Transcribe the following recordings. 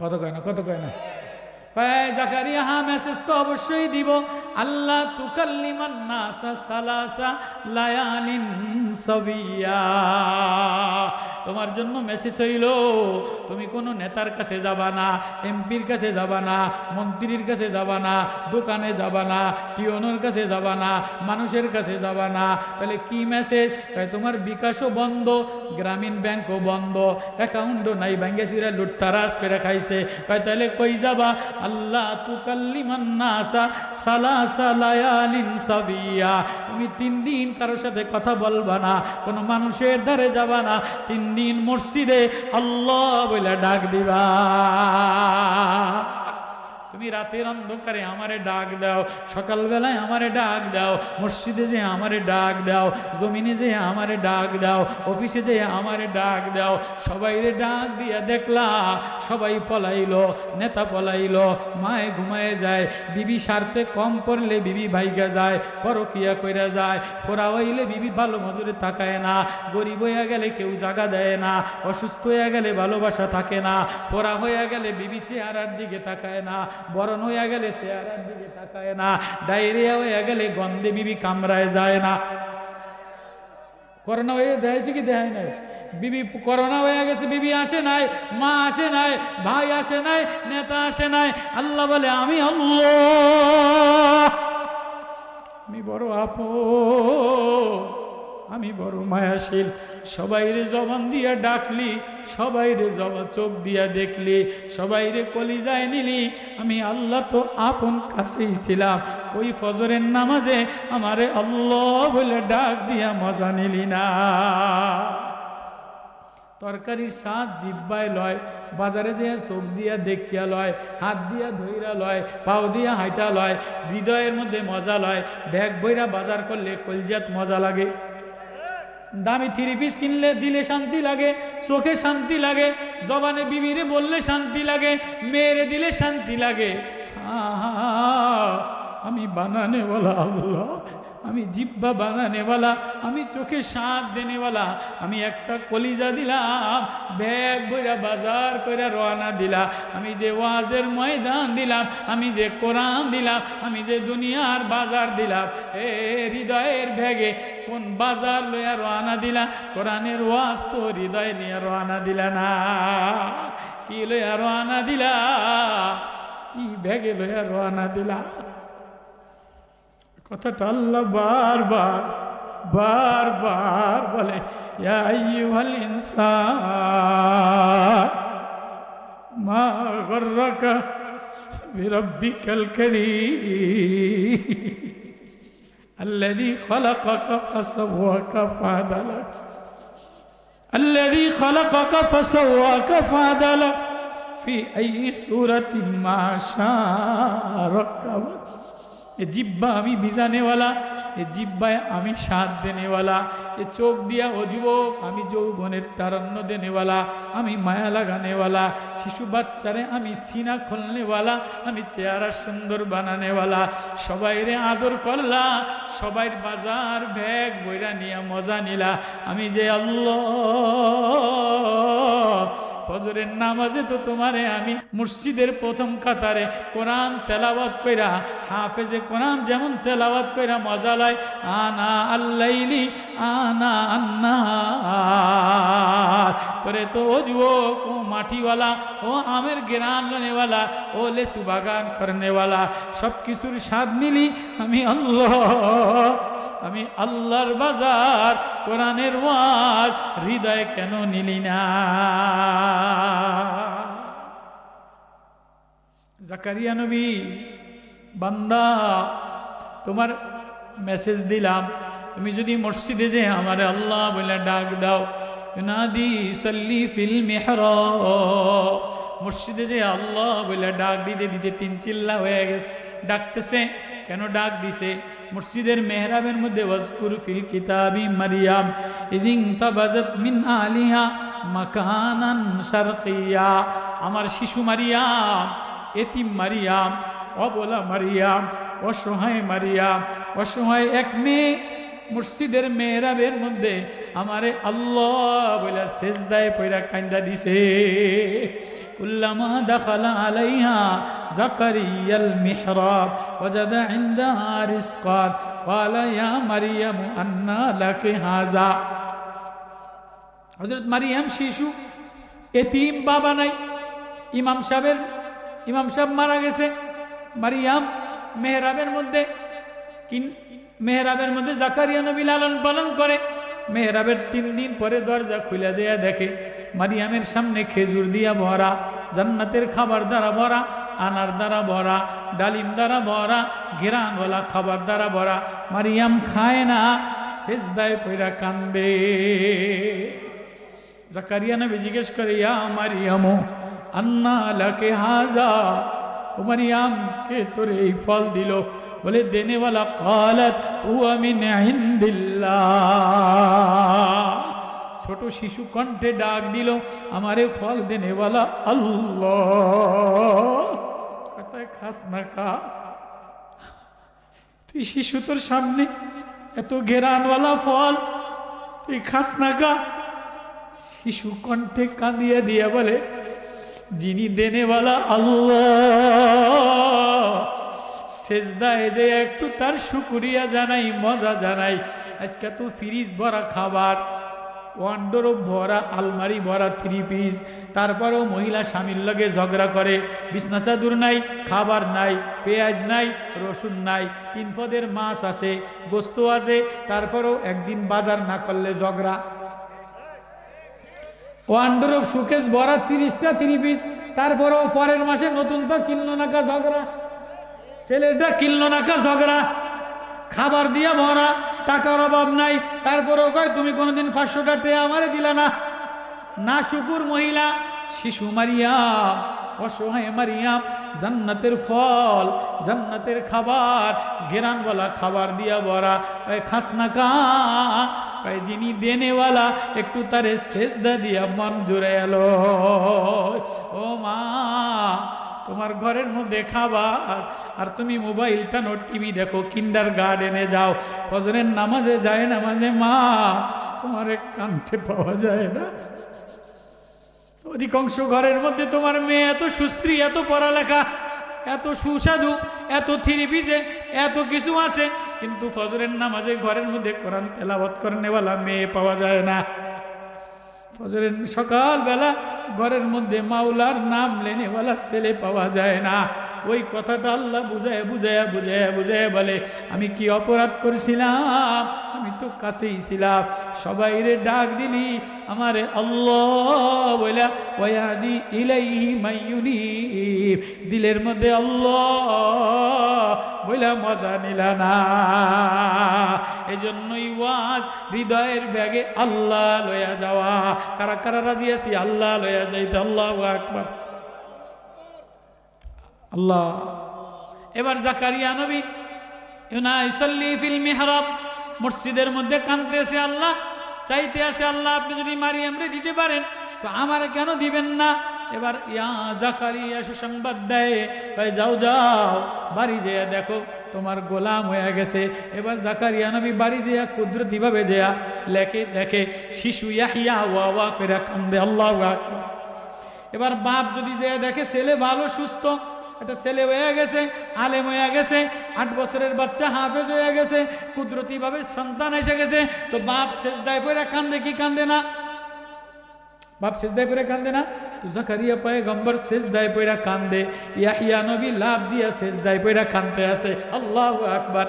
কত কয় না, কত কয় না? জাকারিয়া হ্যাঁ মেসেজ তো অবশ্যই দিব। আল্লাহ সালাসা লায়ালিন সাবিয়া। তোমার জন্য মেসেজ হইল, তুমি কোনো নেতার কাছে যাবা না, এমপির কাছে যাবা না, মন্ত্রীর কাছে যাবা না, দোকানে যাবা না টিওনোর কাছে যাবা না, মানুষের কাছে যাবা না। তাহলে কি মেসেজ তোমার বিকাশও বন্ধ, গ্রামীণ ব্যাংকও বন্ধ, অ্যাকাউন্টও নাই ব্যাঙ্গে চুরা লুটতারাস করে খাইছে। তাহলে কই যাবা? আল্লাহ তুকাল্লিমান নাসা সালাসা লায়ালিন সাবিয়া। তুমি তিন দিন কারোর সাথে কথা বলবা না, কোনো মানুষের ধারে যাবা না, তিন দিন মসজিদে আল্লাহ বলে ডাক দিবা। তুমি রাতের অন্ধকারে আমারে ডাক দাও, সকালবেলায় আমারে ডাক দাও, মসজিদে যে আমারে ডাক দাও, জমিনে যে আমারে ডাক দাও, অফিসে যে আমারে ডাক দাও সবাইরে ডাক দিয়া দেখলা, সবাই পলাইলো, নেতা পলাইলো, মায়ে ঘুমায় যায়, বিবি স্বার্থে কম পড়লে বিবি ভাইগা যায়, পরকিয়া কইরা যায়, ফোরা হইলে বিবি ভালো মজুরে তাকায় না, গরিব হইয়া গেলে কেউ জাগা দেয় না, অসুস্থ হইয়া গেলে ভালোবাসা থাকে না, ফোরা হইয়া গেলে বিবি চেহারার দিকে তাকায় না বরণ হইয়া গেলে চেহারার দিকে তাকায় না, ডায়রিয়া হইয়া গেলে গন্ধে বিবি কামড়ায় যায় না। করোনা হয়ে দেখাইছে কি দেখায় নাই? বিবি করোনা হয়ে গেছে, বিবি আসে নাই, মা আসে নাই, ভাই আসে নাই, নেতা আসে নাই। আল্লাহ বলে, আমি আমি বড় আপো আমি বড় মায়াশীল। সবাইরে জবান দিয়া ডাকলি, সবাইরে জবা চোখ দিয়া দেখলি, সবাইরে কলিজায় নিলি। আমি আল্লাহ তো আপন কাছেই ছিলাম। ওই ফজরের নামাজে আমারে আল্লাহ বলে ডাক দিয়া মজা নিলি না। তরকারির স্বাদ জিব্বায় লয়, বাজারে যে চোখ দিয়া দেখিয়া লয়, হাত দিয়া ধইরা লয়, পাও দিয়া হাইটা লয়, হৃদয়ের মধ্যে মজা লয়, ব্যাগ বইরা বাজার করলে কলজাত মজা লাগে। দামি থ্রি পিস কিনলে দিলে শান্তি লাগে, চোখে শান্তি লাগে, জবানে বিবিরে বললে শান্তি লাগে মেরে দিলে শান্তি লাগে। আমি বানানে বলা আল্লাহ। আমি জিব্বা বানানেওয়ালা আমি চোখে সাঁত দেনেওয়ালা আমি একটা কলিজা দিলাম, ব্যাগ বইরা বাজার কইরা রওনা দিলাম আমি যে ওয়াজের ময়দান দিলাম, আমি যে কোরআন দিলাম, আমি যে দুনিয়ার বাজার দিলাম। এ হৃদয়ের ব্যাগে কোন বাজার লইয়া রওনা দিলা? কোরআনের ওয়াজ তো হৃদয় নিয়ে রওনা দিলা না। কি লইয়া রওনা দিলা? কি ব্যাগে লইয়া রওনা দিলা? কথাটা আল্লাহ বারবার বারবার বলে ইয়া আইয়ুহাল ইনসান মা গর্রাকা বিরব্বিকাল কারীম الذي خلقك فسواك فعدلك الذي خلقك فسواك فعدلك في أي سورة ما شاء ركبك এ জিব্বা আমি বিজানেওয়ালা এ জিব্বায় আমি সাথ দেনেওয়ালা, এ চোখ দিয়া ও যুবক আমি যৌবনের তারণ্য দেনেওয়ালা, আমি মায়া লাগানেওয়ালা, শিশু বাচ্চারে আমি সিনা খোলনেওয়ালা, আমি চেহারা সুন্দর বানানেওয়ালা সবাই রে আদর করলা সবাই বাজার ব্যাগ বইরা নিয়ে মজা নিলা, আমি যে আল্লাহ ফজরের নামাজে তো তোমারে আমি মসজিদের প্রথম কাতারে কোরআন তেলাওয়াত কইরা, হাফেজে কোরআন যেমন তেলাওয়াত কইরা মজা লয় আনা আল্লাইলি, আনা আন্না তোরে তো ও ও মাটিওয়ালা, ও আমের গেরান নেওয়ালা, ও লেসু বাগান করনেওয়ালা সব কিছুর স্বাদ নিলি আমি আল্লাহ। আমি আল্লাহর বাজার, কোরআনের ওয়াজ হৃদয় কেন নিলি না? জাকারিয়া নবী, বান্দা, তোমার মেসেজ দিলাম, তুমি যদি মসজিদে যে আমার আল্লাহ বলে ডাক দাও নাদি সল্লি ফিল মেহর মসজিদে যে আল্লাহ বলে ডাক দিতে দিতে তিন চিল্লা হয়ে গেছে, ডাকতেছে কেন ডাক দিছে? মসজিদের মেহরাবের মধ্যে ওয়াজকুর ফিল কিতাবি মারিয়াম, ইজিং তাবাজাত মিন আলিয়া মাকানান শারকিয়া। আমার শিশু মারিয়াম, এতিম মারিয়াম, অবলা মারিয়াম, অসহায় মারিয়াম, অসহায় এক মেয়ে মসজিদের মেহরাবের মধ্যে আমারে আল্লাহ বলে সেজদায় পয়রা কান্দা দিছে। আলাইহা মারিয়াম শিশু, এতিম বাবা নাই, ইমাম সাহেবের, ইমাম সাহেব মারা গেছে। মারিয়াম মেহরাবের মধ্যে মেহরাবের মধ্যে জাকারিয়া নবী লালন পালন করে। মেহরাবের তিন দিন পরে দরজা খুলে যায়, দেখে মারিয়ামের সামনে খেজুর দিয়া ভরা, জান্নাতের খাবার দ্বারা ভরা, আনার দ্বারা ভরা, ডালিম দ্বারা ভরা ঘেরানওয়ালা খাবার দ্বারা ভরা, মারিয়াম খায় না, সেজদায় পয়রা কান্দে। জাকারিয়া নবী জিজ্ঞেস করে, ইয়া মারিয়াম, আন্না লাকে হাজা? ও মারিয়াম, কে তোর এই ফল দিল? বলে, দেনেওয়ালা কালাত ও আমি ছোট শিশু কণ্ঠে ডাক দিল, আমারে ফল দেনেওয়ালা আল্লাহ। কথায় খাস না খা। তুই শিশু তোর সামনে এত ঘেরানওয়ালা ফল, তুই খাস না খা। শিশু কণ্ঠে কাঁদিয়ে দিয়ে বলে, যিনি দেনেওয়ালা আল্লাহ। সেজদায় যে একটু তার শুকুরিয়া জানাই, মজা জানাই। আজকে তো ফ্রিজ ভরা খাবার ওয়ান্ডরও ভরা, আলমারি ভরা থ্রি পিস তারপরেও মহিলা স্বামীর লগে ঝগড়া করে। বিছনা চাদর নাই, খাবার নাই, পেঁয়াজ নাই, রসুন নাই, তিন পদের মাছ আছে, গোস্ত আছে। তারপরেও একদিন বাজার না করলে ঝগড়া। ওয়ান্ডার সুকেশ ভরা তিরিশটা থ্রি পিস তারপরেও পরের মাসে নতুন তো কিনলো নাকা ঝগড়া। ছেলেটা কিনলো নাকা ঝগড়া? খাবার দিয়া ভরা, টাকার অভাব নাই। তারপরেও কয়, তুমি কোনোদিন পাঁচশোটা টে আমারে দিলা না? না, শুকুর মহিলা, শিশু মারিয়াম অসহায় মারিয়াম জান্নাতের ফল, জান্নাতের খাবার গেরানওয়ালা খাবার দিয়া ভরা। কয়, খাস না কা? যিনি দেনেওয়ালা, একটু তারে সেজদা দিয়া মন জুড়ে এলো। ও মা তোমার ঘরের মধ্যে খাবার। আর তুমি মোবাইলটা টানো টিভি দেখো, কিন্ডার গার্ডেনে যাও। ফজরের নামাজে যায় নামাজে মা, তোমার কানতে পাওয়া যায় না। অধিকাংশ ঘরের মধ্যে তোমার মেয়ে এত সুশ্রী, এত পড়ালেখা, এত সুস্বাদু, এত থ্রি পিজে এত কিছু আছে। কিন্তু ফজরের নামাজে ঘরের মধ্যে কোরআন তেলাবত করেনেওয়ালা মেয়ে পাওয়া যায় না। ফজরের সকালবেলা ঘরের মধ্যে মাওলার নাম লেনেওয়ালা ছেলে পাওয়া যায় না। ওই কথাটা আল্লাহ বুঝায় বুঝায় বুঝায় বুঝায় বলে, আমি কি অপরাধ করেছিলাম? আমি তো কাছেই ছিলাম। সবাই রে ডাক দিলি, আমারে আল্লাহ বলে দিলের মধ্যে আল্লাহ বইলা মজা নিলা না। এজন্যই ওয়াজ হৃদয়ের ব্যাগে আল্লাহ লয়া যাওয়া। কারা কারা রাজি আছি? আল্লাহ লয়া যাইতে, আল্লাহ আকবার। আল্লাহ। এবার জাকারিয়া নবী ফিল মিহরাব, মসজিদের মধ্যে কানতেছে আল্লাহ, চাইতে আছে আল্লাহ, আপনি যদি মারিয়ামরে দিতে পারেন, তো আমার কেন দিবেন না? এবার ইয়া জাকারিয়া সুসংবাদ দেয় ভাই যাও যাও, বাড়ি যেয়া দেখো, তোমার গোলাম হয়ে গেছে। এবার জাকারিয়া নবী বাড়ি যেয়া কুদরতিভাবে যেয়া লেখে, দেখে, শিশু ইয়াহিয়া ওয়া ওয়া করে কান্দে, আল্লাহ এবার বাপ যদি যে দেখে, ছেলে ভালো, সুস্থ একটা ছেলে হয়ে গেছে, আলেম হয়ে গেছে, আট বছরের বাচ্চা হাফেজ হয়ে গেছে কুদরতি ভাবে সন্তান এসে গেছে, তো বাপ শেষ দায় পরে কান্দে, কি কান্দে না? বাপ শেষ দায় পরে কান্দে না? তো জাকারিয়া গম্বর শেষ দায় পয়রা কান্দে, ইয়াহিয়া নবী লাভ দিয়া শেষ দায় পয়রা কান্দতে আছে, আল্লাহ আকবার।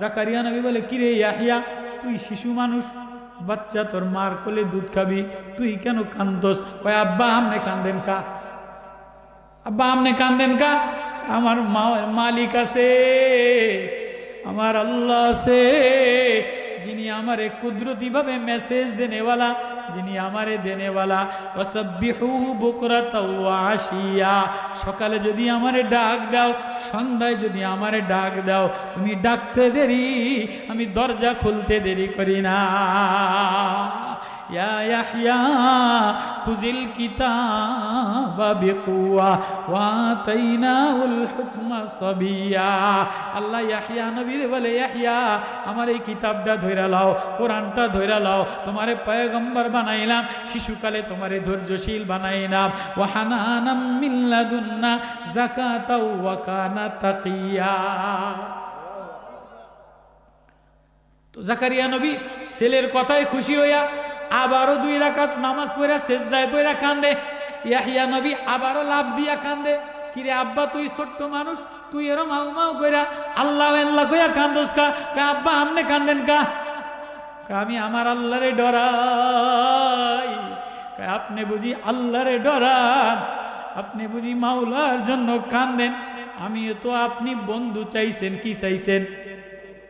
জাকারিয়া নবী বলে কিরে ইয়াহিয়া, তুই শিশু মানুষ, বাচ্চা তোর মার কোলে দুধ খাবি, তুই কেন কান্দোস? কয়, আব্বা, আমনে কান্দেন কা? আব্বা আমনে কান্দেন কা? আমার মালিক আছে, আমার আল্লাহ আছে। যিনি আমারে কুদরতিভাবে মেসেজ দেনেওয়ালা, যিনি আমারে দেনেওয়ালা অসব্বিহু বুকরাতা ওয়া আশিয়া। সকালে যদি আমারে ডাক দাও, সন্ধ্যায় যদি আমারে ডাক দাও, তুমি ডাকতে দেরি, আমি দরজা খুলতে দেরি করি না। ইয়া ইয়াহইয়া খুজিল বলে আমার এই কিতাবটা ধইরা লাও, কোরআনটা ধইরা লাও, তোমারে পয়গম্বর বানাইলাম, শিশুকালে তোমারে ধৈর্যশীল বানাইলাম। ওয়া হানানাম মিল্লাদুন্না যাকাতাও ওয়া কানা তাকিয়া। তো জাকারিয়া নবী ছেলের কথায় খুশি হইয়া আবারও দুই রাকাত নামাজ পড়া, সেজদায় পড়া কান্দে। ইয়াহিয়া নবী আবারও লাভ দিয়া কান্দে। কিরে আব্বা, তুই ছোট্ট মানুষ, তুই এরম মাউ মাউ কইরা আল্লাহ আল্লাহ কইয়া কান্দোস কা? আব্বা, আমনে কান্দেন কা? আমি আমার আল্লাহরে ডরাই। আপনি বুঝি আল্লাহরে ডরান। আপনি বুঝি মাওলার জন্য কান্দেন। আমি তো আপনি বন্ধু চাইছেন, কি চাইছেন?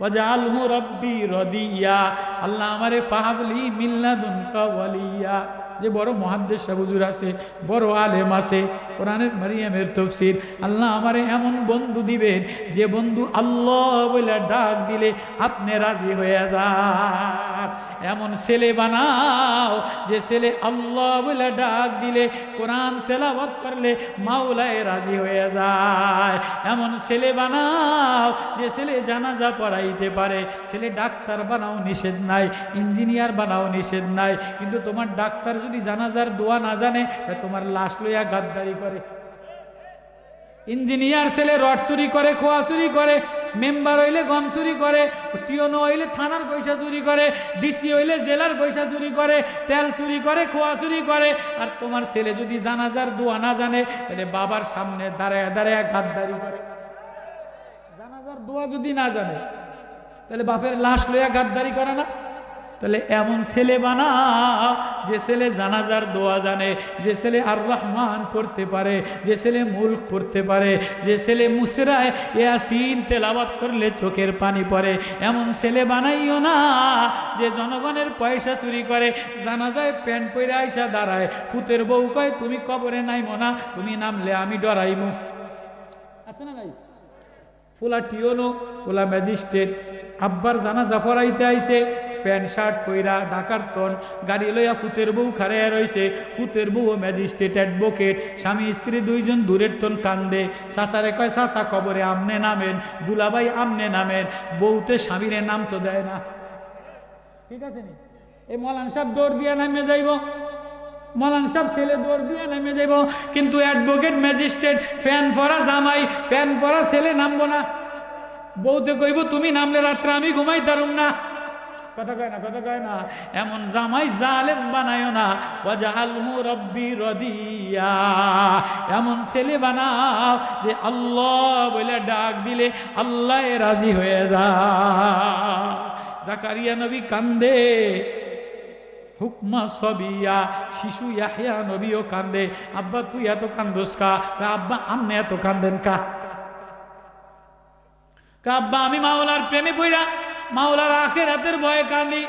ওয়াজআলহু রব্বি রদিয়া আল্লাহ আমারে ফাহাবলি মিল্লাদুনকা ওয়ালিয়া। যে বড় মহাদ্দেশ হুজুর আছে, বড় আলেম আছে, কোরআনের মারিয়ামের তফসির, আল্লাহ আমারে এমন বন্ধু দিবেন যে বন্ধু আল্লাহ বলে ডাক দিলে আপনি রাজি হয়ে যান। এমন ছেলে বানাও যে ছেলে আল্লাহ বলে ডাক দিলে, কোরআন তেলাওয়াত করলে মাওলায় রাজি হয়ে যায়। এমন ছেলে বানাও যে ছেলে জানাজা পড়াইতে পারে, ছেলে ডাক্তার বানাও নিষেধ নাই, ইঞ্জিনিয়ার বানাও নিষেধ নাই, কিন্তু তোমার ডাক্তার যদি জানাজার দোয়া না জানে তোমার লাশ লইয়া গাদ্দারি করে। ইঞ্জিনিয়ার ছেলে রড চুরি করে, খোয়া চুরি করে, মেম্বার হইলে গম চুরি করে টিওনো হইলে থানার পয়সা চুরি করে, ডিসি হইলে জেলার পয়সা চুরি করে, তেল চুরি করে, খোয়া চুরি করে। আর তোমার ছেলে যদি জানাজার দোয়া না জানে, তাহলে বাবার সামনে দাঁড়ায় দাঁড়ায় গাদ্দারি করে। জানাজার দোয়া যদি না জানে, তাহলে বাপের লাশ লইয়া গাদ্দারি করে না। তাহলে এমন ছেলে বানাও যে ছেলে জানাজার দোয়া জানে, যে ছেলে আর রহমান পড়তে পারে, যে ছেলে মুল্ক পড়তে পারে, যে ছেলে মুসরায় ইয়াসিন তেলাওয়াত করলে চোখের পানি পড়ে। এমন ছেলে বানাইও না, যে জনগণের পয়সা চুরি করে, জানাজায় প্যান্ট পরে আইসা দাঁড়ায়। ফুতের বউ কয়, তুমি কবরে নাইমো না, তুমি নামলে আমি ডরাইমু। আছে না নাই? ফুলা টিওনো, ফুলা ম্যাজিস্ট্রেট, আব্বার জানা জাফরাইতে আইছে। প্যান্ট শার্ট পইরা ডাকার তন, গাড়ি লইয়া ফুতের বউ খাড়াইয়া রইছে। ফুতের বউ ম্যাজিস্ট্রেট অ্যাডভোকেট, স্বামী স্ত্রী দুইজন দূরের তন কান্দে। সাসারে কয় সাসা কবরে আমনে নামেন, দুলাভাই আমনে নামেন, বউতে স্বামীরে নাম তো দেয় না। ঠিক আছে নি? এই মলান সাহেব দৌড় দিয়ে নামে যাইব। মলান সাহেব ছেলে দৌড় দিয়ে নেমে যাব কিন্তু অ্যাডভোকেট, ম্যাজিস্ট্রেট, ফ্যান পরা জামাই, ফ্যান পরা ছেলে নামবো না। বউতে কইব, তুমি নামলে রাত্রে আমি ঘুমাই তারুম না। কথা কয় না, কথা কয় না। এমন জামাই জালেম বানায় না। ওয়াজআলহু রব্বি রদিয়া। এমন ছেলে বানাও যে আল্লাহ বলে ডাক দিলে আল্লাহ রাজি হয়ে যা। জাকারিয়া নবী কান্দে, হুকমা সবিয়া, শিশু ইয়াহিয়া নবীও কান্দে, আব্বা তুই এত কান্দোস কা? আব্বা আমনে এত কান্দেন কা আব্বা আমি মাওলার প্রেমে পইরা মাওলার আখের হাতের ভয়ে কাঁদি।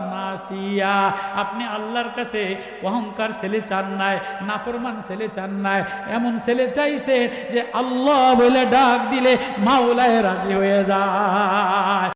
নাসিয়া। আপনি আল্লাহর কাছে অহংকার ছেলে চান নাই, নাফরমান ছেলে চান নাই। এমন ছেলে চাইছে যে আল্লাহ বলে ডাক দিলে মাওলায় রাজি হয়ে যায়।